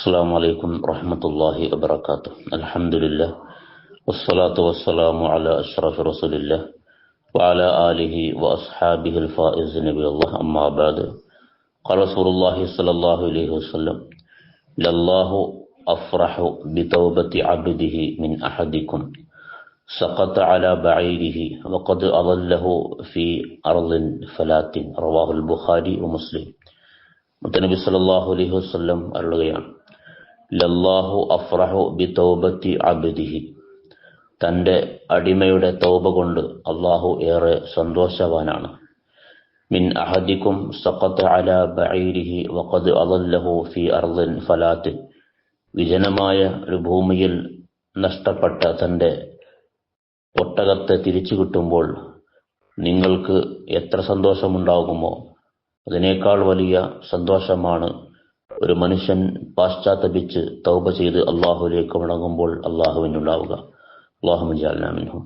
السلام عليكم ورحمة الله وبركاته. الحمد لله والصلاة والسلام على أشرف رسول الله وعلى آله وأصحابه الفائز نبي الله. أما بعد قال رسول الله صلى الله عليه وسلم لله أفرح بتوبة عبده من أحدكم سقط على بعيره وقد أضله في أرض فلات. رواه البخاري ومسلم. മുത്തനബി സല്ലല്ലാഹു അലൈഹി വസ്ലം അരുളുകയാണ്. ലല്ലാഹു അഫ്രഹു ബി തൗബത്തി അബിദിഹി. തന്റെ അടിമയുടെ തൗബ കൊണ്ട് അള്ളാഹു ഏറെ സന്തോഷവാനാണ്. മിൻ അഹദിക്കും സഖത്ത് അല ബഈരിഹി വഖദ് അളല്ലഹു ഫി അർദിൻ ഫലാത്ത്. വിജനമായ ഒരു ഭൂമിയിൽ നഷ്ടപ്പെട്ട തന്റെ ഒട്ടകത്തെ തിരിച്ചു കിട്ടുമ്പോൾ നിങ്ങൾക്ക് എത്ര സന്തോഷമുണ്ടാകുമോ? അതിനേക്കാൾ വലിയ സന്തോഷമാണ് ഒരു മനുഷ്യൻ പാശ്ചാത്തപിച്ച് തൗബ ചെയ്ത് അള്ളാഹുലേക്ക് മടങ്ങുമ്പോൾ അള്ളാഹുവിനുണ്ടാവുക അള്ളാഹു ജാലിനാമിൻഹും